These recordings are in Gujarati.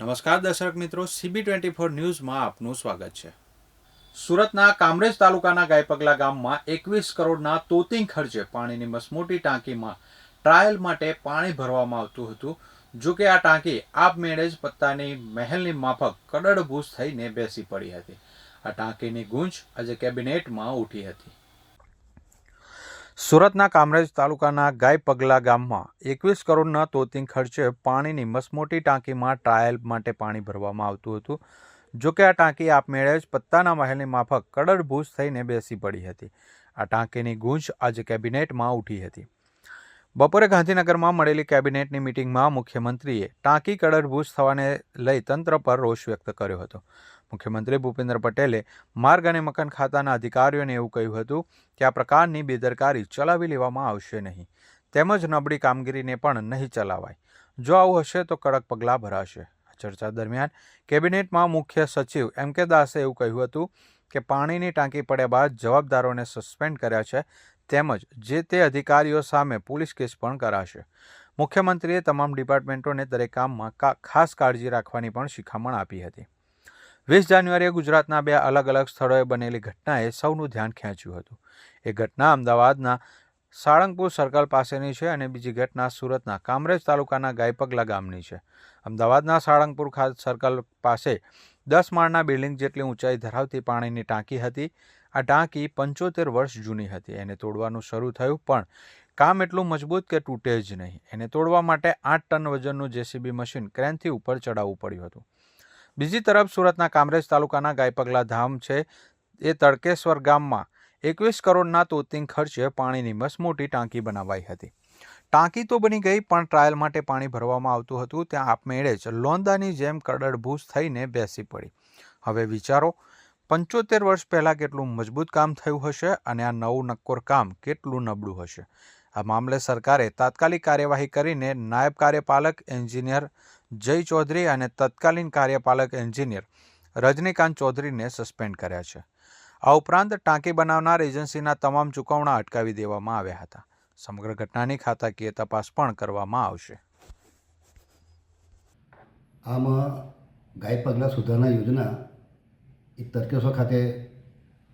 નમસ્કાર દર્શક મિત્રો સીબી ટ્વેન્ટી ફોર ન્યૂઝમાં આપનું સ્વાગત છે. સુરતના કામરેજ તાલુકાના ગાયપગલા ગામમાં એકવીસ કરોડના તોતિંગ ખર્ચે પાણીની મસમોટી ટાંકીમાં ટ્રાયલ માટે પાણી ભરવામાં આવતું હતું. જો કે આ ટાંકી આપમેળે જ પત્તાની મહેલની માફક કડડભૂસ થઈને બેસી પડી હતી. આ ટાંકીની ગુંજ આજે કેબિનેટમાં ઉઠી હતી. સુરતના કામરેજ તાલુકાના ગાય પગલા ગામમાં એકવીસ કરોડના તોતિંગ ખર્ચે પાણીની મસમોટી ટાંકીમાં ટ્રાયલ માટે પાણી ભરવામાં આવતું હતું. જો કે આ ટાંકી આપમેળે જ પત્તાના મહેલની માફક કડડભૂસ થઈને બેસી પડી હતી. આ ટાંકીની ગૂંજ આજે કેબિનેટમાં ઉઠી હતી. બપોરે ગાંધીનગરમાં મળેલી કેબિનેટની મિટિંગમાં મુખ્યમંત્રીએ ટાંકી કડરભૂજ થવાને લઈ તંત્ર પર રોષ વ્યક્ત કર્યો હતો. મુખ્યમંત્રી ભૂપેન્દ્ર પટેલે માર્ગ અને મકાન ખાતાના અધિકારીઓને એવું કહ્યું હતું કે આ પ્રકારની બેદરકારી ચલાવી લેવામાં આવશે નહીં. તેમજ નબળી કામગીરીને પણ નહીં ચલાવાય. જો આવું હશે તો કડક પગલાં ભરાશે. ચર્ચા દરમિયાન કેબિનેટમાં મુખ્ય સચિવ એમ કે દાસે એવું કહ્યું હતું કે પાણીની ટાંકી પડ્યા બાદ જવાબદારોને સસ્પેન્ડ કર્યા છે તેમજ જે તે અધિકારીઓ સામે પોલીસ કેસ પણ કરાશે. મુખ્યમંત્રીએ તમામ ડિપાર્ટમેન્ટોને દરેક કામમાં ખાસ કાળજી રાખવાની પણ શિખામણ આપી હતી. વીસ જાન્યુઆરીએ ગુજરાતના બે અલગ અલગ સ્થળોએ બનેલી ઘટનાએ સૌનું ધ્યાન ખેંચ્યું હતું. એ ઘટના અમદાવાદના સાળંગપુર સર્કલ પાસેની છે અને બીજી ઘટના સુરતના કામરેજ તાલુકાના ગાયપગલા ગામની છે. અમદાવાદના સાળંગપુર ખાત, સર્કલ પાસે દસ માળના બિલ્ડિંગ જેટલી ઊંચાઈ ધરાવતી પાણીની ટાંકી હતી. આ ટાંકી પંચોતેર વર્ષ જૂની હતી. એને તોડવાનું શરૂ થયું, પણ કામ એટલું મજબૂત કે તૂટે જ નહીં. એને તોડવા માટે આઠ ટન વજનનું જેસીબી મશીન ક્રેનથી ઉપર ચડાવવું પડ્યું હતું. બીજી તરફ સુરતના કામરેજ તાલુકાના ગાયપગલા ધામ છે. એ તડકેશ્વર ગામમાં એકવીસ કરોડના તોતિંગ ખર્ચે પાણીની મસમોટી ટાંકી બનાવાઈ હતી. ટાંકી તો બની ગઈ, પણ ટ્રાયલ માટે પાણી ભરવામાં આવતું હતું. ત્યાં આપમેળે જ લોંદાની જેમ કડડભૂસ થઈને બેસી પડી. હવે વિચારો, પંચોતેર વર્ષ પહેલાં કેટલું મજબૂત કામ થયું હશે અને આ નવું નક્કોર કામ કેટલું નબળું હશે? આ મામલે સરકારે તાત્કાલિક કાર્યવાહી કરીને નાયબ કાર્યપાલક એન્જિનિયર જય ચૌધરી અને તત્કાલીન કાર્યપાલક એન્જિનિયર રજનીકાંત ચૌધરીને સસ્પેન્ડ કર્યા છે. આ ઉપરાંત ટાંકી બનાવનાર એજન્સીના તમામ ચૂકવણા અટકાવી દેવામાં આવ્યા હતા. સમગ્ર ઘટનાની ખાતાકીય તપાસ પણ કરવામાં આવશે. આમાં ગાય પગલા સુધારણા યોજના એ તરકેશો ખાતે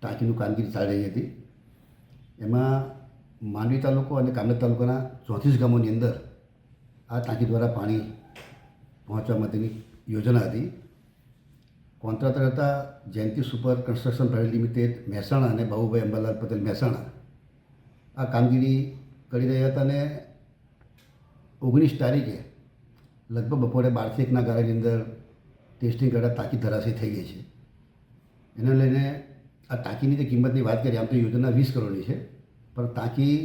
ટાંકીનું કામગીરી ચાલી રહી હતી. એમાં માંડવી તાલુકો અને કામરેજ તાલુકાના ચોત્રીસ ગામોની અંદર આ ટાંકી દ્વારા પાણી પહોંચવા માટેની યોજના હતી. કોન્ટ્રાક્ટર હતા Jayanti super construction private limited Mehsana અને બાબુભાઈ અંબાલાલ પટેલ મહેસાણા. આ કામગીરી કરી રહ્યા હતા અને ઓગણીસ તારીખે લગભગ બપોરે બારથી એકના ગાળાની અંદર ટેસ્ટિંગ કરતાં ટાંકી ધરાશી થઈ ગઈ છે. એને લઈને આ ટાંકીની જે કિંમતની વાત કરીએ, આમ તો યોજના વીસ કરોડની છે, પણ ટાંકી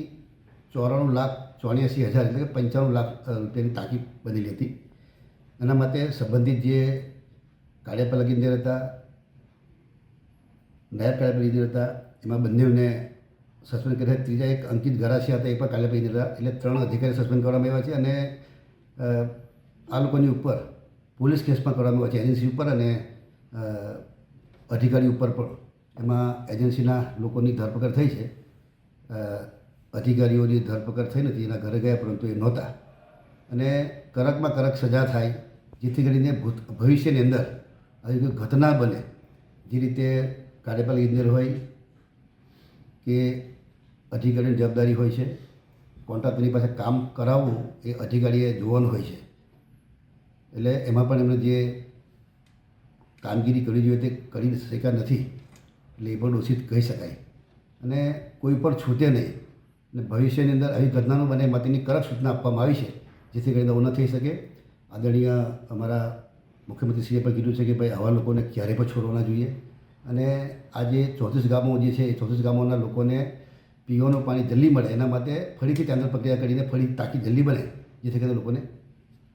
ચોરાણું લાખ ચોર્યાસી હજાર એટલે કે પંચાણું લાખ રૂપિયાની ટાંકી બનેલી હતી. એના માટે સંબંધિત જે કાર્યપાલક ઇન્જિનિયર હતા નાયબ કાર્યપાલક ઇન્જિનિયર હતા એમાં બંનેને સસ્પેન્ડ કર્યા. ત્રીજા એક અંકિત ગરાસિયા હતા, એ પણ કાલે ઇન્જિનિયર દીધા એટલે ત્રણ અધિકારી સસ્પેન્ડ કરવામાં આવ્યા છે અને આ લોકોની ઉપર પોલીસ કેસ પણ કરવામાં આવ્યો છે એજન્સી ઉપર અને અધિકારી ઉપર પણ. એમાં એજન્સીના લોકોની ધરપકડ થઈ છે. અધિકારીઓની ધરપકડ થઈ નથી, એના ઘરે ગયા પરંતુ એ નહોતા. અને કડકમાં કડક સજા થાય, જેથી કરીને ભૂત, ભવિષ્યની અંદર આવી કોઈ ઘટના બને, જે રીતે કાર્યપાલક ઇજનેર હોય કે અધિકારીની જવાબદારી હોય છે. કોન્ટ્રાક્ટરની પાસે કામ કરાવવું એ અધિકારીએ જોવાનું હોય છે. એટલે એમાં પણ એમણે જે કામગીરી કરવી જોઈએ તે કરી શક્યા નથી. એટલે એ પણ દોષિત કહી શકાય. અને કોઈ પણ છૂટે નહીં. અને ભવિષ્યની અંદર આવી ઘટનાનો બને માટેની કડક સૂચના આપવામાં આવી છે. જેથી કરીને એવું ન થઈ શકે. આદરણીય અમારા મુખ્યમંત્રીશ્રીએ પણ કીધું છે કે ભાઈ આવા લોકોને ક્યારેય પણ છોડવા જોઈએ. અને આ જે ચોત્રીસ ગામો જે છે એ ચોત્રીસ ગામોના લોકોને પીવાનું પાણી જલ્દી મળે. એના માટે ફરીથી ટેન્ડર પ્રક્રિયા કરીને ફરી ટાંકી જલ્દી બને, જેથી કરીને લોકોને